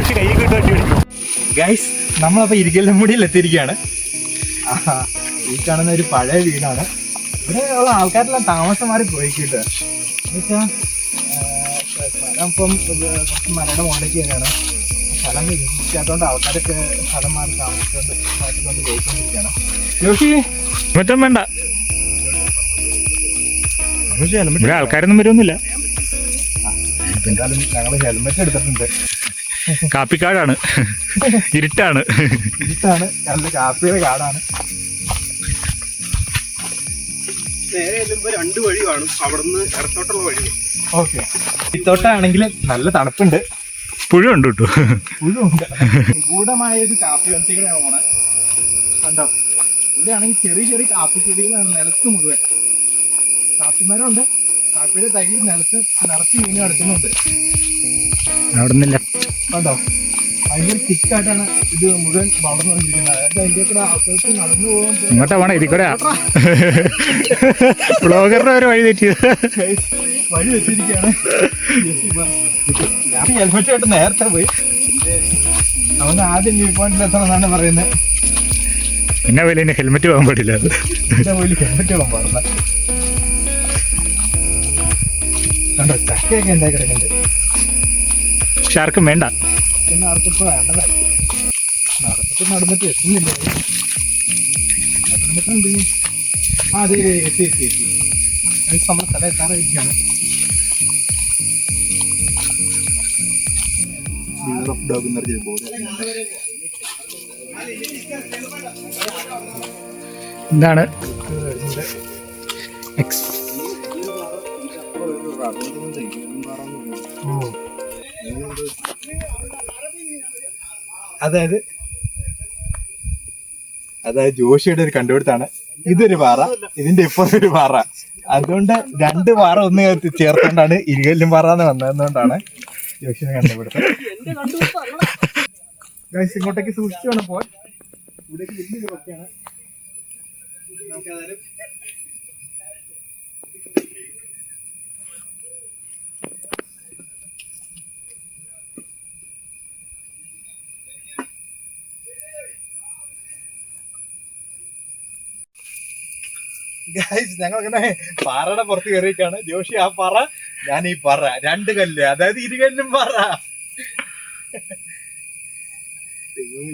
ജോഷി കൈ കിട്ടും വണ്ടി പിടിക്കും. ഗൈസ് നമ്മളപ്പോ ഇരിക്കലും മുടിയിൽ എത്തിയിരിക്കുകയാണ്. ഈ കാണുന്ന ഒരു പഴയ വീടാണ്. ഇവിടെ ഉള്ള ആൾക്കാരെല്ലാം താമസം മാറി പോയി എന്നുവെച്ചാ എന്നുവെച്ചാൽ സ്ഥലം ഇപ്പം കുറച്ച് മലയുടെ മുകളിലേക്ക് തന്നെയാണ് സ്ഥലം വികസിക്കാത്തതുകൊണ്ട് ആൾക്കാരൊക്കെ സ്ഥലം മാറി താമസിച്ചുകൊണ്ട് മാറ്റിക്കൊണ്ട് പോയിക്കൊണ്ടിരിക്കുകയാണ്. ജോഷി? മറ്റും വേണ്ട. ഇവിടെ ആൾക്കാരൊന്നും വരുമൊന്നുമില്ല എന്തായാലും ഞങ്ങൾ ഹെൽമെറ്റ് എടുത്തിട്ടുണ്ട്. കാപ്പിക്കാടാണ്. ഇരുട്ടാണ്. ഇരുട്ടാണ്. നല്ല കാപ്പിയുടെ കാടാണ്. നേരെ ചെല്ലുമ്പോ രണ്ട് വഴി കാണും. അവിടുന്ന് ഇടത്തോട്ടുള്ള വഴി ഓക്കെ. ഇത്തോട്ടാണെങ്കിൽ നല്ല തണുപ്പുണ്ട്. പുഴുണ്ട് കേട്ടോ. പുഴുണ്ട് ഗൂഢമായ ഒരു കാപ്പി വനത്തികളാണ് പോണെ കണ്ടോ? ഇവിടെ ആണെങ്കിൽ ചെറിയ ചെറിയ കാപ്പി ചെടികളാണ് നിലത്ത് മുഴുവൻ. കാപ്പിമരമുണ്ട്. കാപ്പിയുടെ തൈ നിലത്ത് നിറച്ച് വീണ് കിടക്കുന്നുണ്ട് അവിടെ നിന്നില്ല കണ്ടോ? ഭയങ്കര തിക്കായിട്ടാണ് ഇത് മുഴുവൻ വളർന്നു വന്നിരിക്കുന്നത് അതായത് അതിന്റെ കൂടെ ആൾക്കാർക്ക് നടന്നു പോകാൻ ഇങ്ങോട്ടാ വേണം ഇതിക്കൂടെ കൂടെ. ബ്ലോഗറിന്റെ ഒരു വഴി തെറ്റിയത് വഴി വെച്ചിരിക്കുകയാണ് ഞാൻ ഹെൽമെറ്റ് ആയിട്ട് നേരത്തെ പോയി. അവന് ആദ്യം വ്യൂ പോയിന്റിൽ എത്തണമെന്നാണ് പറയുന്നത്. പിന്നെ വലിയ ഹെൽമെറ്റ് പോകാൻ പാടില്ല പിന്നെ വലിയ ഹെൽമെറ്റ് പോകാൻ പാടില്ല. കണ്ടോ ചക്കയൊക്കെ ഉണ്ടായി കിടക്കുന്നുണ്ട്. പക്ഷെ ആർക്കും വേണ്ട ആർക്കിപ്പോ വേണ്ടതായി. നടത്തിട്ട് നടന്നിട്ട് എത്തുന്നില്ല? ആ അതെ എത്തി എത്തി എത്തി. നമ്മുടെ സ്ഥലം എത്താറായിരിക്കാണ് യൂറോപ്പ് ഡോഗ് എന്ന് പറഞ്ഞൊരു ബോർഡ് എന്താണ് എക്സ് അതായത് അതായത് ജോഷിയുടെ ഒരു കണ്ടുപിടുത്താണ്. ഇതൊരു പാറ ഇതിന്റെ ഇപ്പുറത്തെ ഒരു പാറ. അതുകൊണ്ട് രണ്ട് പാറ ഒന്ന് ചേർത്തുകൊണ്ടാണ് ഇരുകല്ലും പാറ എന്ന് വന്നതുകൊണ്ടാണ് ജോഷിനെ കണ്ടുപിടുത്തം ഇങ്ങോട്ടേക്ക് സൂക്ഷിച്ചു വേണം പോയി ഇവിടേക്ക് വലിയ റോക്കാണ് നമുക്കതായാലും ഞങ്ങൾ ഇങ്ങനെ പാറയുടെ പുറത്ത് കയറിയിട്ടാണ് ജോഷി ആ പറ ഞാൻ ഈ പറ. രണ്ട് കല്ല്. അതായത് ഇരുകല്ലും പറ.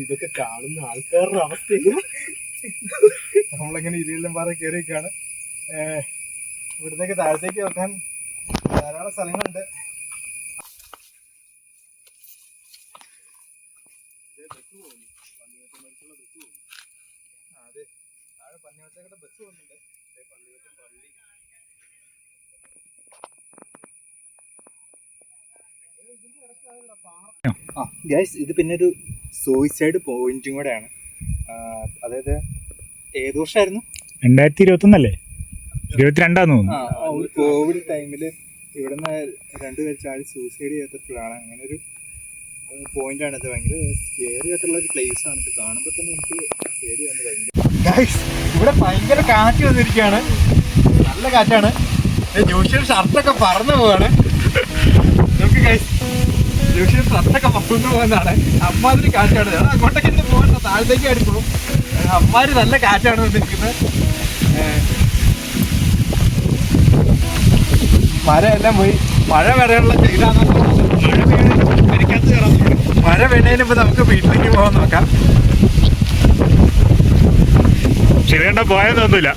ഇതൊക്കെ കാണുന്ന ആൾക്കാരുടെ അവസ്ഥയും. നമ്മളിങ്ങനെ ഇരുകല്ലും പാറ കയറിയിട്ടാണ് ഇവിടുന്നേക്ക് താഴത്തേക്ക് വെക്കാൻ ധാരാളം സ്ഥലങ്ങളുണ്ട്. അതെ. താഴെ പന്നിവട്ടയുടെ ബസ് പോകുന്നുണ്ട്. ഗൈസ് ഇത് പിന്നെ ഒരു സൂയിസൈഡ് പോയിന്റും കൂടെയാണ്. അതായത് ഏത് വർഷമായിരുന്നു രണ്ടായിരത്തി ഇരുപത്തൊന്നല്ലേ ഇരുപത്തിരണ്ടാന്ന് തോന്നുന്നു. കോവിഡ് ടൈമിൽ ഇവിടുന്ന് രണ്ടുപേർ ചാടി സൂയിസൈഡ് ചെയ്തിട്ടുള്ളതാണ് അങ്ങനെ ഒരു പോയിന്റ് ആണ്. ഇത് ഭയങ്കര സ്കേറി ഒരു പ്ലേസ് ആണ്. ഇത് കാണുമ്പോൾ തന്നെ എനിക്ക് പേടിയാണ് ഭയങ്കര ഇവിടെ ഭയങ്കര കാറ്റ് വന്നിരിക്കുകയാണ്. നല്ല കാറ്റാണ്. ജോഷിയുടെ ഷർട്ടൊക്കെ പറന്നു പോവാണ്. നമുക്ക് ഗൈസ് ജോഷിയുടെ ഷർട്ടൊക്കെ പറന്നു പോകുന്നതാണ് അമ്മാതിരി കാറ്റാണ്. അങ്ങോട്ടൊക്കെ ഇന്ന് പോകണ്ട താഴത്തേക്ക് അടി അമ്മാര് നല്ല കാറ്റാണ് വന്നിരിക്കുന്നത്. മരം എല്ലാം പോയി. മഴ വരെയുള്ള ഇതാണ് മഴ വീണ് പെരക്കകത്ത് കയറാൻ തുടങ്ങി. മഴ മുമ്പ് നമുക്ക് വീട്ടിലേക്ക് പോകാൻ നോക്കാം. ശരി കണ്ട പോയതൊന്നുമില്ല